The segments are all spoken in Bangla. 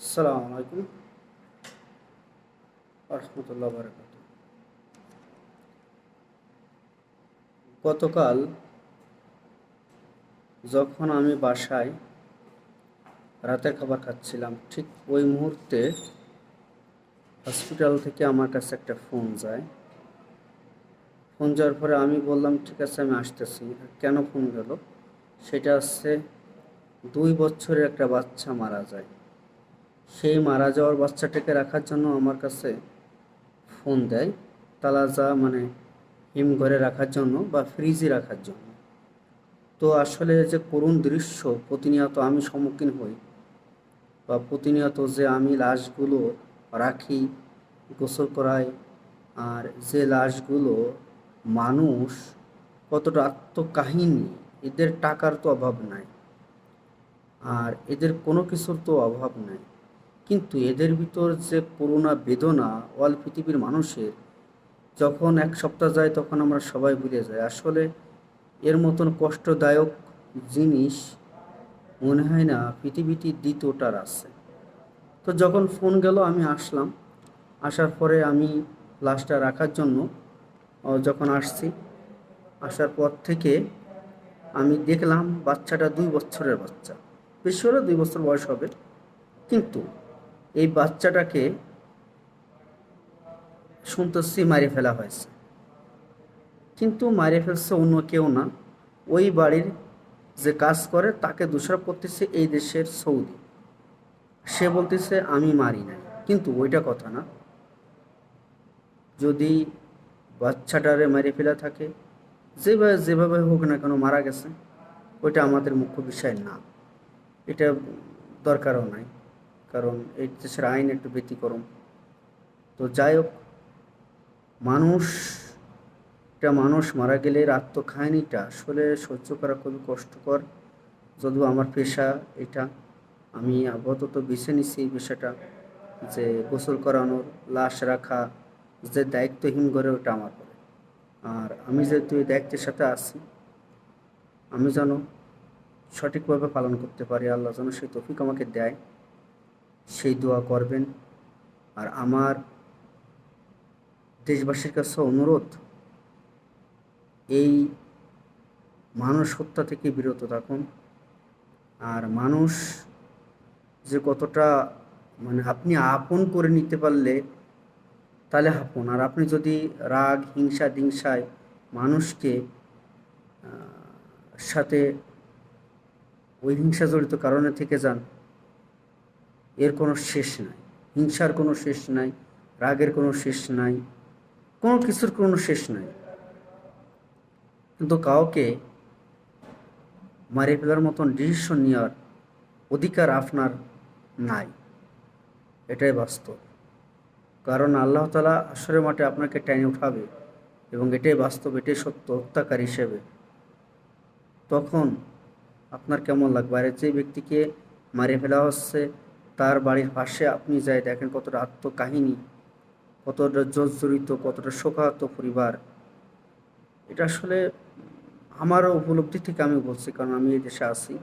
আসসালামু আলাইকুম। রহমতুল্লাহ বারকাত গতকাল যখন আমি বাসায় রাতের খাবার খাচ্ছিলাম, ঠিক ওই মুহূর্তে হসপিটাল থেকে আমার কাছে একটা ফোন যায়। ফোন যাওয়ার পরে আমি বললাম, ঠিক আছে, আমি আসতেছি। কেন ফোন গেল? সেটা হচ্ছে দুই বছরের একটা বাচ্চা মারা যায়। সেই মারা যাওয়ার বাচ্চাটাকে রাখার জন্য আমার কাছে ফোন দেয়, তালাজা মানে হিম ঘরে রাখার জন্য বা ফ্রিজে রাখার জন্য। তো আসলে যে করুণ দৃশ্য, প্রতিনিয়ত আমি সম্মুখীন হই বা প্রতিনিয়ত যে আমি লাশগুলো রাখি, গোসল করাই আর যে লাশগুলো মানুষ কতটা আত্মকাহিনী, এদের টাকার তো অভাব নাই। আর এদের কোনো কিছুর তো অভাব নাই। কিন্তু এদের ভিতর যে করুণা বেদনা অল পৃথিবীর মানুষের, যখন এক সপ্তাহ যায় তখন আমরা সবাই ভুলে যাই। আসলে এর মতন কষ্টদায়ক জিনিস মনে হয় না পৃথিবীটি দ্বিতীয়টার আছে। তো যখন ফোন গেল, আমি আসলাম। আসার পরে আমি লাশটা রাখার জন্য যখন আসছি, আসার পর থেকে আমি দেখলাম বাচ্চাটা দুই বছরের বাচ্চা। বেশি হলে দুই বছর বয়স হবে। কিন্তু এই বাচ্চাটাকে শুনতেছি মারি ফেলা হয়েছে। কিন্তু মারি ফেলছে অন্য কেউ না। ওই বাড়ির যে কাজ করে, তাকে দোষারোপ করতেছে এই দেশের সৌদি। সে বলতেছে, আমি মারি নাই। কিন্তু ওইটা কথা না। যদি বাচ্চাটারে মেরে ফেলা থাকে, যেভাবে যেভাবে হোক না কেন মারা গেছে, ওইটা আমাদের মুখ্য বিষয় না। এটা দরকারও নাই। কারণ এই দেশের আইন একটু ব্যতিক্রম। তো যাই হোক মানুষ একটা মানুষ মারা গেলে এর আত্মকাহিনীটা আসলে সহ্য করা খুবই কষ্টকর। যদিও আমার পেশা এটা, আমি আপাতত বেছে নিচ্ছি এই পেশাটা যে গোসল করানোর, লাশ রাখা, যে দায়িত্বহীন করে ওটা আমার পরে আর আমি যেহেতু এই দায়িত্বের সাথে আছি, আমি যেন সঠিকভাবে পালন করতে পারি, আল্লাহ যেন সেই তফিক আমাকে দেয়। সেই দোয়া করবেন। আর আমার দেশবাসীর কাছে অনুরোধ, এই মানুষ হত্যা থেকে বিরত থাকুন। আর মানুষ যে কতটা মানে আপনি আপন করে নিতে পারলে তাহলে আপন। আর আপনি যদি রাগ, হিংসা, দিংসায় মানুষকে সাথে ওই হিংসা জড়িত কারণে থেকে যান এর কোনো শেষ নাই। হিংসার কোনো শেষ নাই, রাগের কোনো শেষ নাই, কোনো কিছুর কোনো শেষ নাই। কিন্তু কাউকে মারে ফেলার মতন ডিসিশন নেওয়ার অধিকার আপনার নাই। এটাই বাস্তব। কারণ আল্লাহ তালা আসরের মাঠে আপনাকে টেনে উঠাবে এবং এটাই বাস্তব, এটাই সত্য, হত্যাকার হিসেবে। তখন আপনার কেমন লাগবে? আর যে ব্যক্তিকে মারে ফেলা হচ্ছে তার বাড়ির পাশে আপনি যাই দেখেন কতটা আত্মকাহিনী, কতটা জর্জরিত, কতটা শোকাহত পরিবার। এটা আসলে আমারও উপলব্ধি থেকে আমি বলছি, কারণ আমি এই দেশে আছি।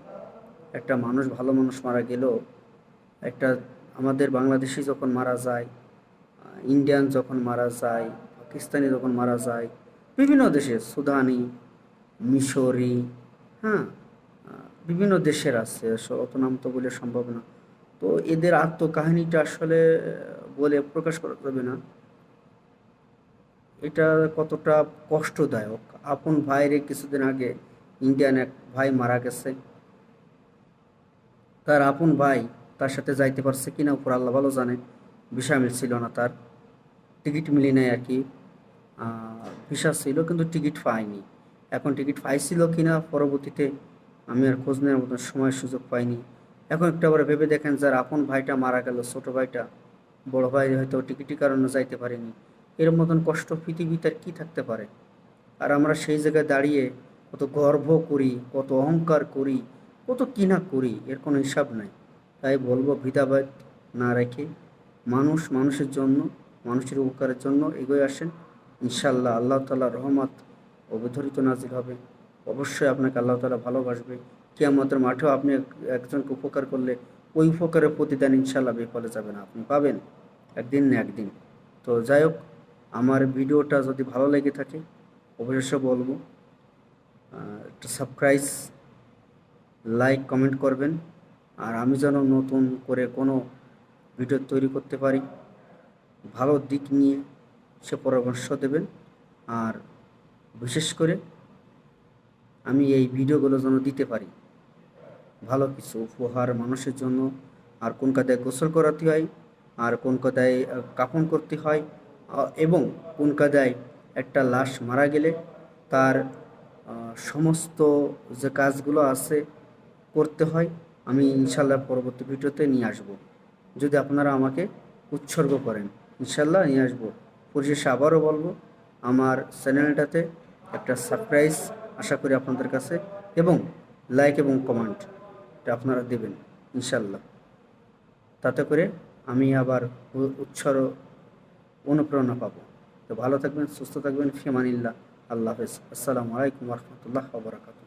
একটা মানুষ, ভালো মানুষ মারা গেলেও একটা আমাদের বাংলাদেশি যখন মারা যায়, ইন্ডিয়ান যখন মারা যায়, পাকিস্তানি যখন মারা যায়, বিভিন্ন দেশে, সুদানি, মিশরি হ্যাঁ বিভিন্ন দেশের আছে, অত নাম তো বলে সম্ভব না। তো এদের আত্মকাহিনীটা আসলে বলে প্রকাশ করা যাবে না। এটা কতটা কষ্টদায়ক। আপন ভাইরে কিছুদিন আগে ইন্ডিয়ান এক ভাই মারা গেছে। তার আপন ভাই তার সাথে যাইতে পারছে কিনা উপর আল্লাহ ভালো জানে, ভিসা মিলছিল না তার। টিকিট মিলি নাই আর কি। ভিসা ছিল কিন্তু টিকিট পাইনি এখন টিকিট পাইছিল কিনা পরবর্তীতে আমি আর খোঁজ নেওয়ার মতন সময় সুযোগ পাইনি। এখন একটু আবার ভেবে দেখেন যার আপন ভাইটা মারা গেল, ছোট ভাইটা। বড় ভাই হয়তো টিকিটের কারণে যাইতে পারেনি। এর মতন কষ্ট পৃথিবীতে আর কি থাকতে পারে? আর আমরা সেই জায়গায় দাঁড়িয়ে কত গর্ব করি, কত অহংকার করি, কত কিনা করি, এর কোনো হিসাব নাই। তাই বলব ভেদাভেদ না রেখে মানুষ মানুষের জন্য, মানুষের উপকারের জন্য এগিয়ে আসেন। ইনশাল্লাহ আল্লাহ তালা রহমত অবধরিত নাজির হবে। অবশ্যই আপনাকে আল্লাহ তালা ভালোবাসবে। কি আমাদের মাঠেও আপনি এক- একজনকে উপকার করলে ওই উপকারের প্রতিদান ইনশাল্লাহ বিফলে যাবে না। আপনি পাবেন একদিন না একদিন। তো যাই হোক, আমার ভিডিওটা যদি ভালো লেগে থাকে, অবশ্যই বলব একটা সাবস্ক্রাইব, লাইক, কমেন্ট করবেন। আর আমি যেন নতুন করে কোনো ভিডিও তৈরি করতে পারি, ভালো দিক নিয়ে সে পরামর্শ দেবেন। আর বিশেষ করে আমি এই ভিডিওগুলো যেন দিতে পারি। ভালো কিছু উপহার মানুষের জন্য। আর কোন কাদায় গোসল করাতে হয়, আর কোন কাদায় কাফন করতে হয় এবং কোন কাদায় একটা লাশ মারা গেলে তার সমস্ত যে কাজগুলো আছে করতে হয়, আমি ইনশাল্লাহ পরবর্তী ভিডিওতে নিয়ে আসব। যদি আপনারা আমাকে উৎসর্গ করেন, ইনশাল্লাহ নিয়ে আসব। পরিশেষে আবারও বলব, আমার চ্যানেলটাতে একটা সারপ্রাইজ আশা করি আপনাদের কাছে, এবং লাইক এবং কমেন্ট। এটা আপনারা দেবেন ইনশাল্লাহ তাতে করে আমি আবার উচ্ছর অনুপ্রেরণা পাবো। তো ভালো থাকবেন, সুস্থ থাকবেন, ফিমানিল্লাহ। আল্লাহ হাফেজ। আসসালামু আলাইকুম রহমতুল্লাহ বারাকাতু